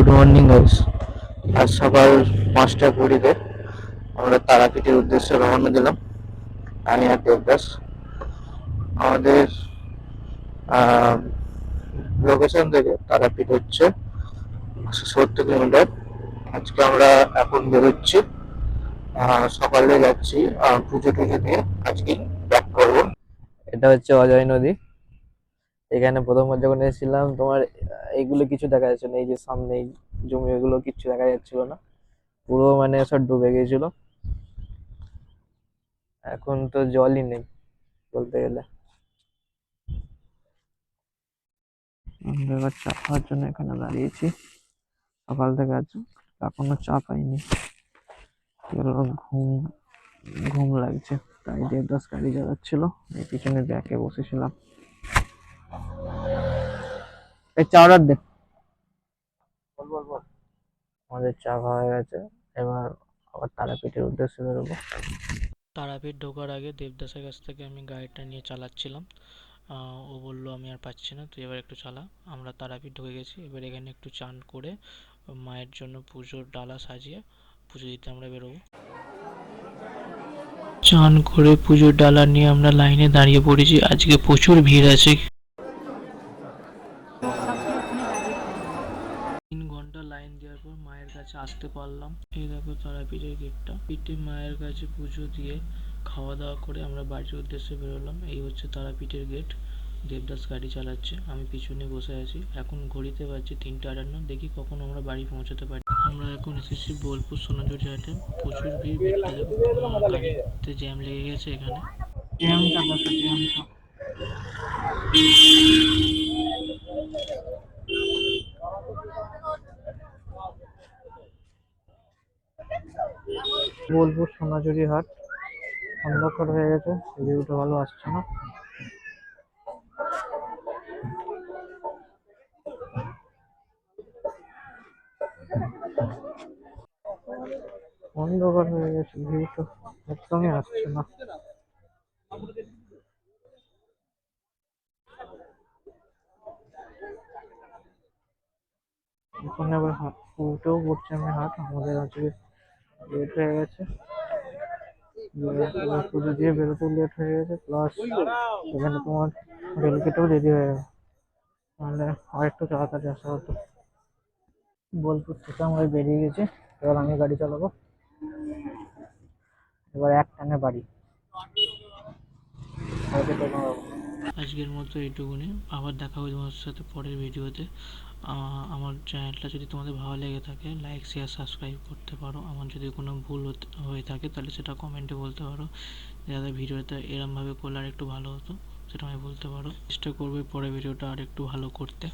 Good morning guys আজ সকাল পাঁচটা কুড়িতে আমরা তারাপীঠের উদ্দেশ্যে রওনা দিলাম আমি আর দেবদাস। আমাদের লোকেশন থেকে তারাপীঠ হচ্ছে সত্তর কিলোমিটার। আজকে আমরা এখন বেরোচ্ছি। সকালে যাচ্ছি পুজো টুজো দিয়ে আজকে ব্যাক করব। এটা হচ্ছে অজয় নদী। এখানে প্রথমবার যখন এসেছিলাম তোমার এইগুলো কিছু দেখা যাচ্ছে না, এই যে সামনে জমি এগুলো কিচ্ছু দেখা যাচ্ছিল না। পুরো মানে সব ডুবে গিয়েছিল এখন তো জলই নেই বলতে গেলে। এবার চা খাওয়ার জন্য এখানে দাঁড়িয়েছি। সকাল থেকে আজ এখনও চা পাইনি। ঘুম ঘুম লাগছে। তাই দেবদাস গাড়ি চালাচ্ছিল। এই পিছনে ব্যাকে বসেছিলাম। এই চা অর্ডার দে। আমাদের চা খাওয়া হয়ে গেছে। এবার আবার তারাপীঠের উদ্দেশ্যে বেরোবো। তারাপীঠ ঢোকার আগে দেবদাসের কাছ থেকে আমি গাড়িটা নিয়ে চালাচ্ছিলাম। ও বলল আমি আর পাচ্ছি না তুই এবার একটু চালা। আমরা তারাপীঠ ঢুকে গেছি। এবার এখানে একটু চান করে মায়ের জন্য পুজোর ডালা সাজিয়ে পুজো দিতে আমরা বেরোবো। চান করে পুজোর ডালা নিয়ে আমরা লাইনে দাঁড়িয়ে পড়েছি। আজকে প্রচুর ভিড় আছে। লাইন দেওয়ার পর মায়ের কাছে আসতে পারলাম। এই দেখো তারাপীঠের গেটটা। পিঠে মায়ের কাছে পুজো দিয়ে খাওয়া দাওয়া করে আমরা বাড়ির উদ্দেশ্যে বেরোলাম। এই হচ্ছে তারাপীঠের গেট। দেবদাস গাড়ি চালাচ্ছে। আমি পিছনে বসে আছি। এখন ঘড়িতে বাজছে তিনটে আটান্ন। দেখি কখন আমরা বাড়ি পৌঁছাতে পারি। আমরা এখন এসেছি বোলপুর সোনাঝুরি হাটে প্রচুর ভিড় গাড়িতে জ্যাম লেগে গেছে এখানে। জ্যামটা। বোলপুর সোনাঝুরি হাট। অন্ধকার হয়ে গেছে, ভিউটা ভালো আসছে না। অন্ধকার হয়ে গেছে, ভিউটা একদমই আসছে না। এখন আবার হাট উঠেও পড়ছে, আমি হাট। আমাদের আজকে লেট হয়ে গেছে। পুজো দিয়ে বেরোতেও লেট হয়ে গেছে। প্লাস এখানে তোমার রেল গেটেও দেরি হয়ে গেছে। তাহলে আর একটু তাড়াতাড়ি আসা হতো। বোলপুর থেকে আমরা বেরিয়ে গেছি। এবার আমি গাড়ি চালাবো। এবার এক টানে বাড়ি। আজকের মতো এইটুকুনি। আবার দেখা হবে তোমাদের সাথে পরের ভিডিওতে। আমার চ্যানেলটা যদি তোমাদের ভালো লেগে থাকে লাইক শেয়ার সাবস্ক্রাইব করতে পারো। আমার যদি কোনো ভুল হয়ে থাকে, তাহলে সেটা কমেন্টে বলতে পারো। যাতে ভিডিওটা এরমভাবে করলে আর একটু ভালো হতো, সেটা আমি বলতে পারো। চেষ্টা করবে পরের ভিডিওটা আর একটু ভালো করতে।